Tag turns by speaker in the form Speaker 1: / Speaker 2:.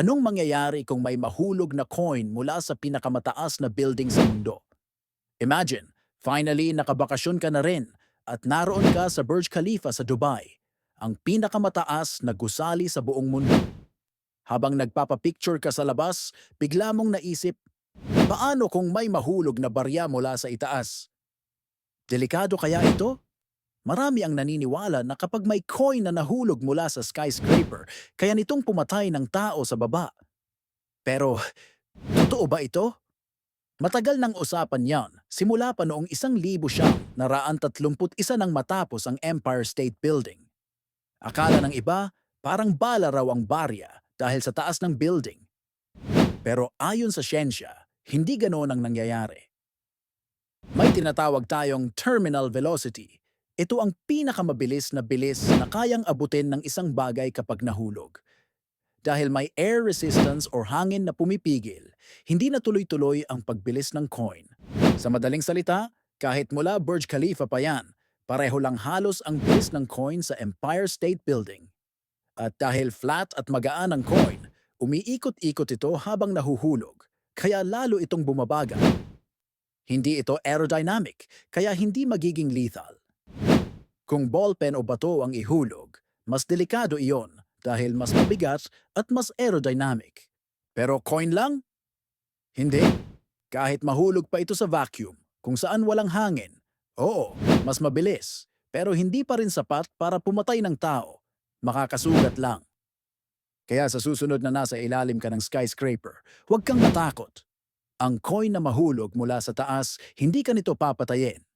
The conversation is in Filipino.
Speaker 1: Anong mangyayari kung may mahulog na coin mula sa pinakamataas na building sa mundo? Imagine, finally nakabakasyon ka na rin at naroon ka sa Burj Khalifa sa Dubai, ang pinakamataas na gusali sa buong mundo. Habang nagpapapicture ka sa labas, bigla mong naisip, paano kung may mahulog na barya mula sa itaas? Delikado kaya ito? Marami ang naniniwala na kapag may coin na nahulog mula sa skyscraper, kaya nitong pumatay ng tao sa baba. Pero, totoo ba ito? Matagal nang usapan yan, simula pa noong isang libo siya, naraan tatlumput isa nang matapos ang Empire State Building. Akala ng iba, parang bala raw ang barya dahil sa taas ng building. Pero ayon sa siyensya, hindi ganoon ang nangyayari. May tinatawag tayong terminal velocity. Ito ang pinakamabilis na bilis na kayang abutin ng isang bagay kapag nahulog. Dahil may air resistance or hangin na pumipigil, hindi na tuloy-tuloy ang pagbilis ng coin. Sa madaling salita, kahit mula Burj Khalifa pa yan, pareho lang halos ang bilis ng coin sa Empire State Building. At dahil flat at magaan ang coin, umiikot-ikot ito habang nahuhulog, kaya lalo itong bumabagal. Hindi ito aerodynamic, kaya hindi magiging lethal. Kung ballpen o bato ang ihulog, mas delikado iyon dahil mas mabigat at mas aerodynamic. Pero coin lang? Hindi. Kahit mahulog pa ito sa vacuum, kung saan walang hangin, oo, mas mabilis, pero hindi pa rin sapat para pumatay ng tao. Makakasugat lang. Kaya sa susunod na nasa ilalim ka ng skyscraper, huwag kang matakot. Ang coin na mahulog mula sa taas, hindi ka nito papatayin.